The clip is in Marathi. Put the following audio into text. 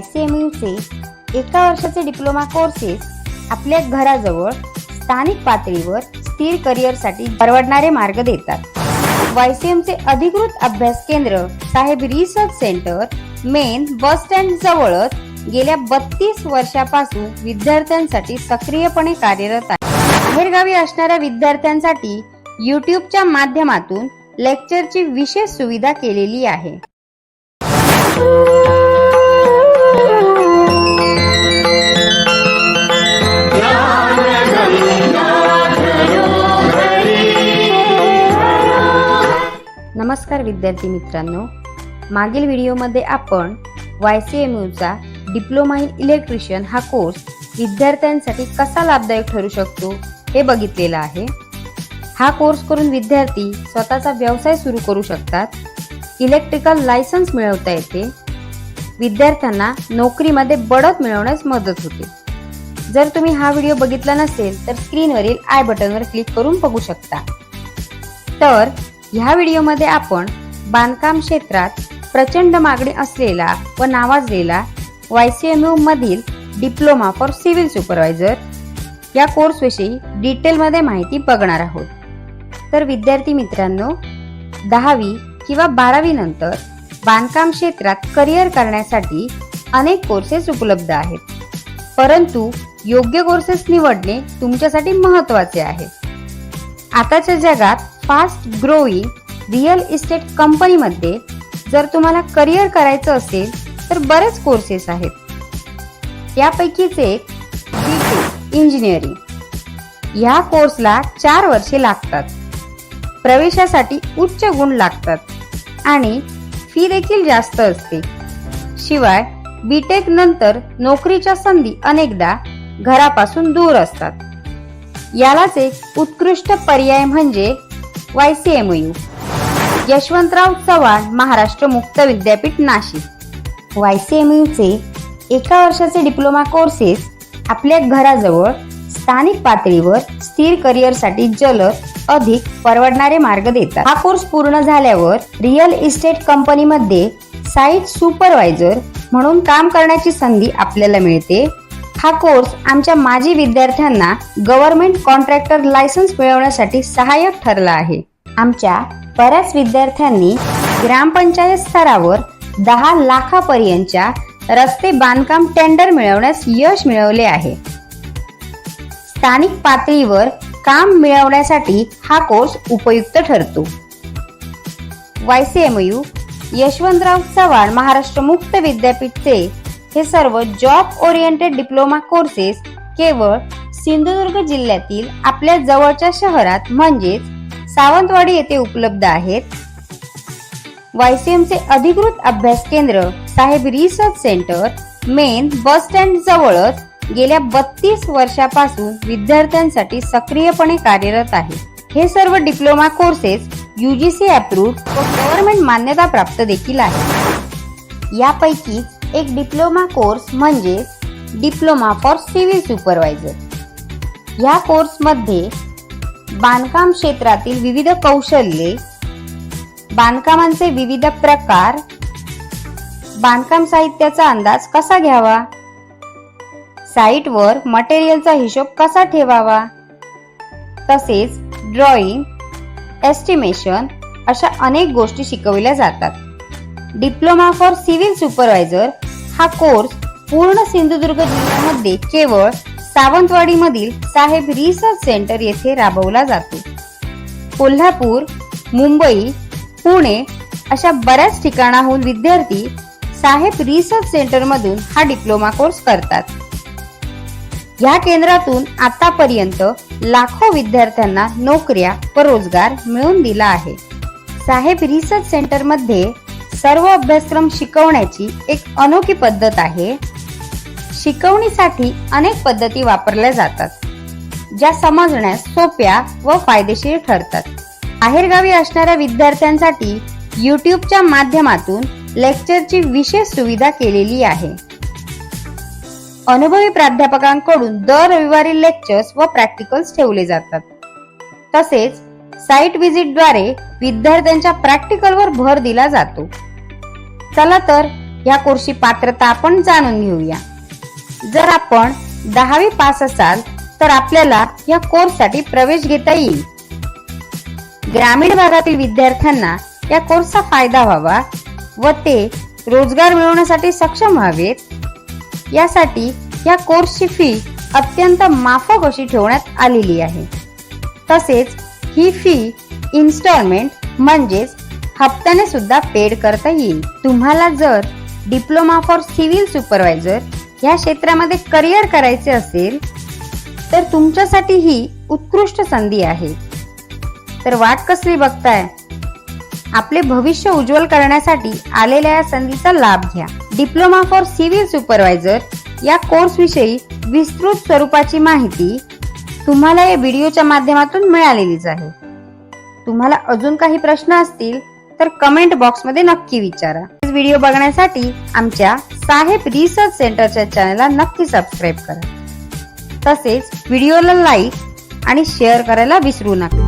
चे एका वर्षाचे डिप्लोमा कोर्सेस आपल्या घराजवळ स्थानिक पातळीवर स्थिर करिअरसाठी परवडणारे मार्ग देतात. चे अधिकृत अभ्यास केंद्र Saheb research centre main bus stand जवळच गेल्या बत्तीस वर्षापासून विद्यार्थ्यांसाठी सक्रियपणे कार्यरत आहे. बाहेरगावी असणाऱ्या विद्यार्थ्यांसाठी युट्यूबच्या माध्यमातून लेक्चरची विशेष सुविधा केलेली आहे. नमस्कार विद्यार्थी मित्रांनो. मागील व्हिडिओमध्ये आपण वाय सी एम यूचा डिप्लोमा इन इलेक्ट्रिशियन हा कोर्स विद्यार्थ्यांसाठी कसा लाभदायक ठरू शकतो हे बघितलेलं आहे. हा कोर्स करून विद्यार्थी स्वतःचा व्यवसाय सुरू करू शकतात. इलेक्ट्रिकल लायसन्स मिळवता येते. विद्यार्थ्यांना नोकरीमध्ये बढत मिळवण्यास मदत होते. जर तुम्ही हा व्हिडिओ बघितला नसेल तर स्क्रीनवरील आय बटनवर क्लिक करून बघू शकता. तर ह्या व्हिडिओमध्ये आपण बांधकाम क्षेत्रात प्रचंड मागणी असलेला व नावाजलेला वायसीएमयू मधील डिप्लोमा फॉर सिव्हिल सुपरवायझर या कोर्सविषयी डिटेलमध्ये माहिती बघणार आहोत. तर विद्यार्थी मित्रांनो दहावी किंवा बारावी नंतर बांधकाम क्षेत्रात करिअर करण्यासाठी अनेक कोर्सेस उपलब्ध आहेत. परंतु योग्य कोर्सेस निवडणे तुमच्यासाठी महत्त्वाचे आहे. आताच्या जगात फास्ट ग्रोईंग रिअल इस्टेट कंपनीमध्ये जर तुम्हाला करिअर करायचं असेल तर बरेच कोर्सेस आहेत. त्यापैकीच एक बीटेक इंजिनिअरिंग ह्या कोर्सला चार वर्षे लागतात. प्रवेशासाठी उच्च गुण लागतात आणि फी देखील जास्त असते. शिवाय बीटेक नंतर नोकरीच्या संधी अनेकदा घरापासून दूर असतात. यालाच एक उत्कृष्ट पर्याय म्हणजे वायसीएमयू यशवंतराव चव्हाण महाराष्ट्र मुक्त विद्यापीठ नाशिक. वायसीएमयू चे एका वर्षाचे डिप्लोमा कोर्सेस आपल्या घराजवळ स्थानिक पातळीवर स्थिर करिअरसाठी जलद अधिक परवडणारे मार्ग देतात. हा कोर्स पूर्ण झाल्यावर रिअल इस्टेट कंपनीमध्ये साईट सुपरवायझर म्हणून काम करण्याची संधी आपल्याला मिळते. हा कोर्स आमच्या माजी विद्यार्थ्यांना गव्हर्नमेंट कॉन्ट्रॅक्टर लायसन्स मिळवण्यासाठी सहाय्यक ठरला आहे. आमच्या बऱ्याच विद्यार्थ्यांनी ग्रामपंचायत स्तरावर दहा लाखापर्यंतच्या रस्ते बांधकाम टेंडर मिळवण्यास यश मिळवले आहे. स्थानिक पातळीवर काम मिळवण्यासाठी हा कोर्स उपयुक्त ठरतो. वायसीएमयू यशवंतराव चव्हाण महाराष्ट्र मुक्त विद्यापीठचे हे सर्व जॉब ओरिएंटेड डिप्लोमा कोर्सेस केवळ सिंधुदुर्ग जिल्ह्यातील आपल्या जवळच्या शहरात म्हणजेच सावंतवाडी येथे उपलब्ध आहेत. वायसीएमचे अधिकृत अभ्यास केंद्र Saheb research centre main bus stand जवळच गेल्या बत्तीस वर्षापासून विद्यार्थ्यांसाठी सक्रियपणे कार्यरत आहे. हे सर्व डिप्लोमा कोर्सेस युजीसी अप्रूव्ह व गव्हर्नमेंट मान्यता प्राप्त देखील आहे यापैकी एक डिप्लोमा कोर्स म्हणजे डिप्लोमा फॉर सिव्हिल सुपरवायझर. या कोर्समध्ये बांधकाम क्षेत्रातील विविध कौशल्ये बांधकामांचे विविध प्रकार बांधकाम साहित्याचा अंदाज कसा घ्यावा? साईटवर मटेरियलचा हिशोब कसा ठेवावा? तसेच ड्रॉइंग एस्टिमेशन अशा अनेक गोष्टी शिकवल्या जातात. डिप्लोमा फॉर सिव्हिल सुपरवायझर हा कोर्स पूर्ण सिंधुदुर्ग जिल्ह्यामध्ये केवळ सावंतवाडीमधील साहेब रिसर्च सेंटर येथे राबवला जातो. कोल्हापूर मुंबई पुणे अशा बऱ्याच ठिकाणाहून विद्यार्थी साहेब रिसर्च सेंटर मधून हा डिप्लोमा कोर्स करतात. या केंद्रातून आतापर्यंत लाखो विद्यार्थ्यांना नोकऱ्या व रोजगार मिळवून दिला आहे. साहेब रिसर्च सेंटरमध्ये सर्व अभ्यासक्रम शिकवण्याची एक अनोखी पद्धत आहे. शिकवणीसाठी अनेक पद्धती वापरल्या जातात ज्या समजण्यास सोप्या व फायदेशीर ठरतात. बाहेरगावी असणाऱ्या विद्यार्थ्यांसाठी युट्यूबच्या माध्यमातून लेक्चरची विशेष सुविधा केलेली आहे. अनुभवी प्राध्यापकांकडून दर रविवारी लेक्चर्स व प्रॅक्टिकल्स ठेवले जातात. तसेच साईट व्हिजिटद्वारे विद्यार्थ्यांच्या प्रॅक्टिकलवर भर दिला जातो. चला तर या कोर्सची पात्रता आपण जाणून घेऊया. जर आपण दहावी पास असाल तर आपल्याला या कोर्ससाठी प्रवेश घेता येईल. ग्रामीण भागातील विद्यार्थ्यांना या कोर्सचा फायदा व्हावा व ते रोजगार मिळवण्यासाठी सक्षम व्हावेत. यासाठी या कोर्सची फी अत्यंत माफक अशी ठेवण्यात आलेली आहे. तसेच ही फी इन्स्टॉलमेंट म्हणजेच हप्त्याने सुद्धा पेड करता येईल. तुम्हाला जर डिप्लोमा फॉर सिव्हिल सुपरवायझर या क्षेत्रामध्ये करिअर करायचे असेल तर तुमच्यासाठी ही उत्कृष्ट संधी आहे. तर वाट कसली बघताय? आपले भविष्य उज्ज्वल करण्यासाठी आलेल्या या संधीचा लाभ घ्या. डिप्लोमा फॉर सिव्हिल सुपरवायझर या कोर्स विषयी विस्तृत स्वरूपाची माहिती तुम्हाला या व्हिडिओच्या माध्यमातून मिळालेलीच आहे. तुम्हाला अजून काही प्रश्न असतील तर कमेंट बॉक्समध्ये नक्की विचारा. व्हिडिओ बघण्यासाठी आमच्या साहेब रिसर्च सेंटरच्या चॅनलला नक्की सबस्क्राईब करा. तसेच व्हिडिओला लाईक आणि शेअर करायला विसरू नका.